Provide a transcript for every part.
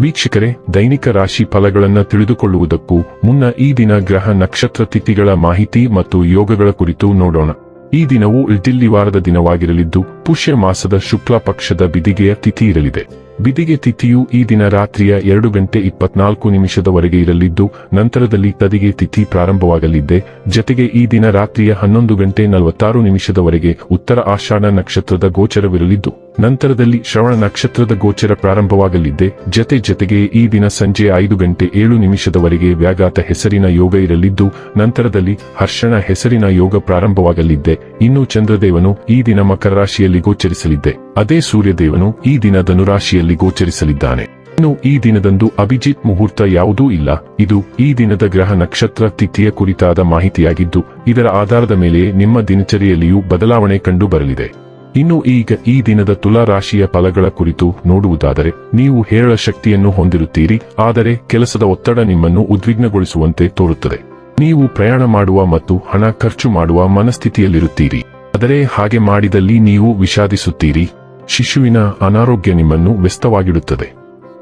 ವೀಕ್ಷಕರೇ, ದೈನಿಕ ರಾಶಿ ಫಲಗಳನ್ನು ತಿಳಿದುಕೊಳ್ಳುವುದಕ್ಕೂ ಮುನ್ನ ಈ ದಿನ ಗ್ರಹ ನಕ್ಷತ್ರ ತಿಥಿಗಳ ಮಾಹಿತಿ ಮತ್ತು ಯೋಗಗಳ ಕುರಿತು ನೋಡೋಣ. ಈ ದಿನವು ಇಳ್ದಿಲ್ಲಿ ವಾರದ ದಿನವಾಗಿರಲಿದ್ದು, ಪುಷ್ಯ ಮಾಸದ ಶುಕ್ಲ ಪಕ್ಷದ ಬಿದಿಗೆಯ ತಿಥಿ ಇರಲಿದೆ. ಬಿದಿಗೆ ತಿಥಿಯು ಈ ದಿನ ರಾತ್ರಿಯ ಎರಡು ಗಂಟೆ ಇಪ್ಪತ್ನಾಲ್ಕು ನಿಮಿಷದವರೆಗೆ ಇರಲಿದ್ದು, ನಂತರದಲ್ಲಿ ತದಿಗೆ ತಿಥಿ ಪ್ರಾರಂಭವಾಗಲಿದ್ದೆ. ಜತೆಗೆ ಈ ದಿನ ರಾತ್ರಿಯ ಹನ್ನೊಂದು ಗಂಟೆ ನಲವತ್ತಾರು ನಿಮಿಷದವರೆಗೆ ಉತ್ತರ ಆಷಾಢ ನಕ್ಷತ್ರದ ಗೋಚರವಿರಲಿದ್ದು, ನಂತರದಲ್ಲಿ ಶ್ರವಣ ನಕ್ಷತ್ರದ ಗೋಚರ ಪ್ರಾರಂಭವಾಗಲಿದ್ದೆ. ಜತೆ ಜತೆಗೆ ಈ ದಿನ ಸಂಜೆ ಐದು ಗಂಟೆ ಏಳು ನಿಮಿಷದವರೆಗೆ ವ್ಯಾಘಾತ ಹೆಸರಿನ ಯೋಗ ಇರಲಿದ್ದು, ನಂತರದಲ್ಲಿ ಹರ್ಷಣ ಹೆಸರಿನ ಯೋಗ ಪ್ರಾರಂಭವಾಗಲಿದ್ದೆ. ಇನ್ನು ಚಂದ್ರದೇವನು ಈ ದಿನ ಮಕರ ರಾಶಿಯಲ್ಲಿ ಗೋಚರಿಸಲಿದ್ದೆ. ಅದೇ ಸೂರ್ಯದೇವನು ಈ ದಿನ ಧನುರಾಶಿಯಲ್ಲಿ ಗೋಚರಿಸಲಿದ್ದಾನೆ. ಇನ್ನು ಈ ದಿನದಂದು ಅಭಿಜಿತ್ ಮುಹೂರ್ತ ಯಾವುದೂ ಇಲ್ಲ. ಇದು ಈ ದಿನದ ಗ್ರಹ ನಕ್ಷತ್ರ ತಿಥಿಯ ಕುರಿತಾದ ಮಾಹಿತಿಯಾಗಿದ್ದು, ಇದರ ಆಧಾರದ ಮೇಲೆ ನಿಮ್ಮ ದಿನಚರಿಯಲ್ಲಿಯೂ ಬದಲಾವಣೆ ಕಂಡು ಬರಲಿದೆ ಇನ್ನು ಈಗ ಈ ದಿನದ ತುಲಾ ರಾಶಿಯ ಫಲಗಳ ಕುರಿತು ನೋಡುವುದಾದರೆ, ನೀವು ಹೇರಳ ಶಕ್ತಿಯನ್ನು ಹೊಂದಿರುತ್ತೀರಿ, ಆದರೆ ಕೆಲಸದ ಒತ್ತಡ ನಿಮ್ಮನ್ನು ಉದ್ವಿಗ್ನಗೊಳಿಸುವಂತೆ ತೋರುತ್ತದೆ. ನೀವು ಪ್ರಯಾಣ ಮಾಡುವ ಮತ್ತು ಹಣ ಖರ್ಚು ಮಾಡುವ ಮನಸ್ಥಿತಿಯಲ್ಲಿರುತ್ತೀರಿ. ಆದರೆ ಹಾಗೆ ಮಾಡಿದಲ್ಲಿ ನೀವು ವಿಷಾದಿಸುತ್ತೀರಿ. ಶಿಶುವಿನ ಅನಾರೋಗ್ಯ ನಿಮ್ಮನ್ನು ವ್ಯಸ್ತವಾಗಿಡುತ್ತದೆ.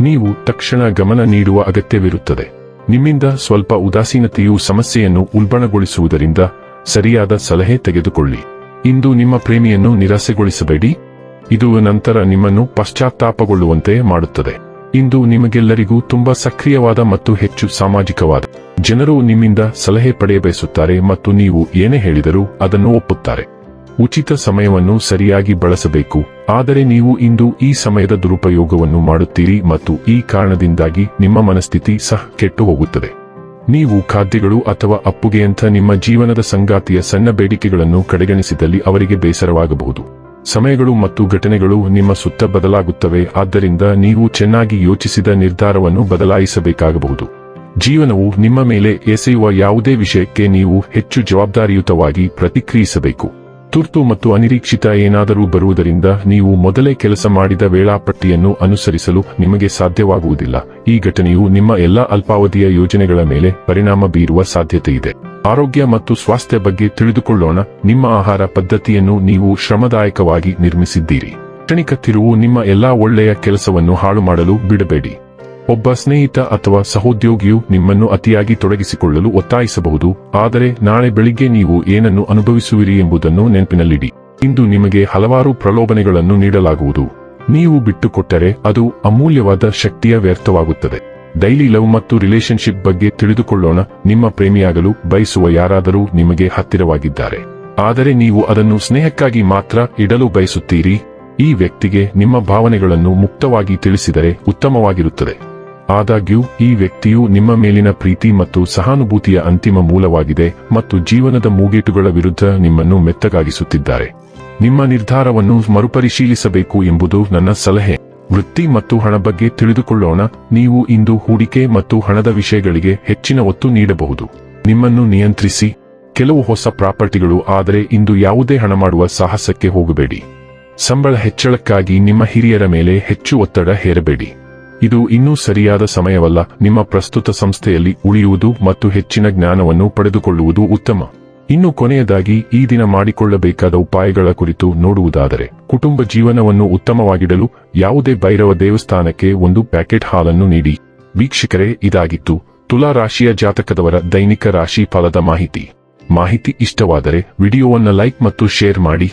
ನೀವು ತಕ್ಷಣ ಗಮನ ನೀಡುವ ಅಗತ್ಯವಿರುತ್ತದೆ. ನಿಮ್ಮಿಂದ ಸ್ವಲ್ಪ ಉದಾಸೀನತೆಯು ಸಮಸ್ಯೆಯನ್ನು ಉಲ್ಬಣಗೊಳಿಸುವುದರಿಂದ ಸರಿಯಾದ ಸಲಹೆ ತೆಗೆದುಕೊಳ್ಳಿ. ಇಂದು ನಿಮ್ಮ ಪ್ರೇಮಿಯನ್ನು ನಿರಾಸೆಗೊಳಿಸಬೇಡಿ. ಇದು ನಂತರ ನಿಮ್ಮನ್ನು ಪಶ್ಚಾತ್ತಾಪಗೊಳ್ಳುವಂತೆ ಮಾಡುತ್ತದೆ. ಇಂದು ನಿಮಗೆಲ್ಲರಿಗೂ ತುಂಬಾ ಸಕ್ರಿಯವಾದ ಮತ್ತು ಹೆಚ್ಚು ಸಾಮಾಜಿಕವಾದ ಜನರು ನಿಮ್ಮಿಂದ ಸಲಹೆ ಪಡೆಯಬಯಸುತ್ತಾರೆ ಮತ್ತು ನೀವು ಏನೇ ಹೇಳಿದರೂ ಅದನ್ನು ಒಪ್ಪುತ್ತಾರೆ. ಉಚಿತ ಸಮಯವನ್ನು ಸರಿಯಾಗಿ ಬಳಸಬೇಕು. ಆದರೆ ನೀವು ಇಂದು ಈ ಸಮಯದ ದುರುಪಯೋಗವನ್ನು ಮಾಡುತ್ತೀರಿ ಮತ್ತು ಈ ಕಾರಣದಿಂದಾಗಿ ನಿಮ್ಮ ಮನಸ್ಥಿತಿ ಸಹ ಕೆಟ್ಟು ಹೋಗುತ್ತದೆ ನೀವು ಖಾದ್ಯಗಳು ಅಥವಾ ಅಪ್ಪುಗೆಯಂಥ ನಿಮ್ಮ ಜೀವನದ ಸಂಗಾತಿಯ ಸಣ್ಣ ಬೇಡಿಕೆಗಳನ್ನು ಕಡೆಗಣಿಸಿದಲ್ಲಿ ಅವರಿಗೆ ಬೇಸರವಾಗಬಹುದು. ಸಮಯಗಳು ಮತ್ತು ಘಟನೆಗಳು ನಿಮ್ಮ ಸುತ್ತ ಬದಲಾಗುತ್ತವೆ, ಆದ್ದರಿಂದ ನೀವು ಚೆನ್ನಾಗಿ ಯೋಚಿಸಿದ ನಿರ್ಧಾರವನ್ನು ಬದಲಾಯಿಸಬೇಕಾಗಬಹುದು. ಜೀವನವು ನಿಮ್ಮ ಮೇಲೆ ಎಸೆಯುವ ಯಾವುದೇ ವಿಷಯಕ್ಕೆ ನೀವು ಹೆಚ್ಚು ಜವಾಬ್ದಾರಿಯುತವಾಗಿ ಪ್ರತಿಕ್ರಿಯಿಸಬೇಕು. ತುರ್ತು ಮತ್ತು ಅನಿರೀಕ್ಷಿತ ಏನಾದರೂ ಬರುವುದರಿಂದ ನೀವು ಮೊದಲೇ ಕೆಲಸ ಮಾಡಿದ ವೇಳಾಪಟ್ಟಿಯನ್ನು ಅನುಸರಿಸಲು ನಿಮಗೆ ಸಾಧ್ಯವಾಗುವುದಿಲ್ಲ. ಈ ಘಟನೆಯು ನಿಮ್ಮ ಎಲ್ಲಾ ಅಲ್ಪಾವಧಿಯ ಯೋಜನೆಗಳ ಮೇಲೆ ಪರಿಣಾಮ ಬೀರುವ ಸಾಧ್ಯತೆ ಇದೆ. ಆರೋಗ್ಯ ಮತ್ತು ಸ್ವಾಸ್ಥ್ಯ ಬಗ್ಗೆ ತಿಳಿದುಕೊಳ್ಳೋಣ. ನಿಮ್ಮ ಆಹಾರ ಪದ್ಧತಿಯನ್ನು ನೀವು ಶ್ರಮದಾಯಕವಾಗಿ ನಿರ್ಮಿಸಿದ್ದೀರಿ. ಕ್ಷಣಿಕ ತಿರುವು ನಿಮ್ಮ ಎಲ್ಲಾ ಒಳ್ಳೆಯ ಕೆಲಸವನ್ನು ಹಾಳು ಮಾಡಲು ಬಿಡಬೇಡಿ. ಒಬ್ಬ ಸ್ನೇಹಿತ ಅಥವಾ ಸಹೋದ್ಯೋಗಿಯು ನಿಮ್ಮನ್ನು ಅತಿಯಾಗಿ ತೊಡಗಿಸಿಕೊಳ್ಳಲು ಒತ್ತಾಯಿಸಬಹುದು, ಆದರೆ ನಾಳೆ ಬೆಳಿಗ್ಗೆ ನೀವು ಏನನ್ನು ಅನುಭವಿಸುವಿರಿ ಎಂಬುದನ್ನು ನೆನಪಿನಲ್ಲಿಡಿ. ಇಂದು ನಿಮಗೆ ಹಲವಾರು ಪ್ರಲೋಭನೆಗಳನ್ನು ನೀಡಲಾಗುವುದು. ನೀವು ಬಿಟ್ಟುಕೊಟ್ಟರೆ ಅದು ಅಮೂಲ್ಯವಾದ ಶಕ್ತಿಯ ವ್ಯರ್ಥವಾಗುತ್ತದೆ. ಡೈಲಿ ಲವ್ ಮತ್ತು ರಿಲೇಶನ್ಶಿಪ್ ಬಗ್ಗೆ ತಿಳಿದುಕೊಳ್ಳೋಣ, ನಿಮ್ಮ ಪ್ರೇಮಿಯಾಗಲು ಬಯಸುವ ಯಾರಾದರೂ ನಿಮಗೆ ಹತ್ತಿರವಾಗಿದ್ದಾರೆ. ಆದರೆ ನೀವು ಅದನ್ನು ಸ್ನೇಹಕ್ಕಾಗಿ ಮಾತ್ರ ಇಡಲು ಬಯಸುತ್ತೀರಿ. ಈ ವ್ಯಕ್ತಿಗೆ ನಿಮ್ಮ ಭಾವನೆಗಳನ್ನು ಮುಕ್ತವಾಗಿ ತಿಳಿಸಿದರೆ ಉತ್ತಮವಾಗಿರುತ್ತದೆ. ಆದಾಗ್ಯೂ, ಈ ವ್ಯಕ್ತಿಯು ನಿಮ್ಮ ಮೇಲಿನ ಪ್ರೀತಿ ಮತ್ತು ಸಹಾನುಭೂತಿಯ ಅಂತಿಮ ಮೂಲವಾಗಿದೆ ಮತ್ತು ಜೀವನದ ಮೂಗೇಟುಗಳ ವಿರುದ್ಧ ನಿಮ್ಮನ್ನು ಮೆತ್ತಗಾಗಿಸುತ್ತಿದ್ದಾರೆ. ನಿಮ್ಮ ನಿರ್ಧಾರವನ್ನು ಮರುಪರಿಶೀಲಿಸಬೇಕು ಎಂಬುದು ನನ್ನ ಸಲಹೆ. ವೃತ್ತಿ ಮತ್ತು ಹಣ ಬಗ್ಗೆ ತಿಳಿದುಕೊಳ್ಳೋಣ. ನೀವು ಇಂದು ಹೂಡಿಕೆ ಮತ್ತು ಹಣದ ವಿಷಯಗಳಿಗೆ ಹೆಚ್ಚಿನ ಒತ್ತು ನೀಡಬಹುದು. ನಿಮ್ಮನ್ನು ನಿಯಂತ್ರಿಸಿ. ಕೆಲವು ಹೊಸ ಪ್ರಾಪರ್ಟಿಗಳು ಆದರೆ ಇಂದು ಯಾವುದೇ ಹಣ ಮಾಡುವ ಸಾಹಸಕ್ಕೆ ಹೋಗಬೇಡಿ. ಸಂಬಳ ಹೆಚ್ಚಳಕ್ಕಾಗಿ ನಿಮ್ಮ ಹಿರಿಯರ ಮೇಲೆ ಹೆಚ್ಚು ಒತ್ತಡ ಹೇರಬೇಡಿ. ಇದು ಇನ್ನೂ ಸರಿಯಾದ ಸಮಯವಲ್ಲ. ನಿಮ್ಮ ಪ್ರಸ್ತುತ ಸಂಸ್ಥೆಯಲ್ಲಿ ಉಳಿಯುವುದು ಮತ್ತು ಹೆಚ್ಚಿನ ಜ್ಞಾನವನ್ನು ಪಡೆದುಕೊಳ್ಳುವುದು ಉತ್ತಮ. ಇನ್ನು ಕೊನೆಯದಾಗಿ, ಈ ದಿನ ಮಾಡಿಕೊಳ್ಳಬೇಕಾದ ಉಪಾಯಗಳ ಕುರಿತು ನೋಡುವುದಾದರೆ, ಕುಟುಂಬ ಜೀವನವನ್ನು ಉತ್ತಮವಾಗಿಡಲು ಯಾವುದೇ ಭೈರವ ದೇವಸ್ಥಾನಕ್ಕೆ ಒಂದು ಪ್ಯಾಕೆಟ್ ಹಾಲನ್ನು ನೀಡಿ. ವೀಕ್ಷಕರೇ, ಇದಾಗಿತ್ತು ತುಲಾ ರಾಶಿಯ ಜಾತಕದವರ ದೈನಿಕ ರಾಶಿ ಫಲದ ಮಾಹಿತಿ. ಮಾಹಿತಿ ಇಷ್ಟವಾದರೆ ವಿಡಿಯೋವನ್ನು ಲೈಕ್ ಮತ್ತು ಶೇರ್ ಮಾಡಿ.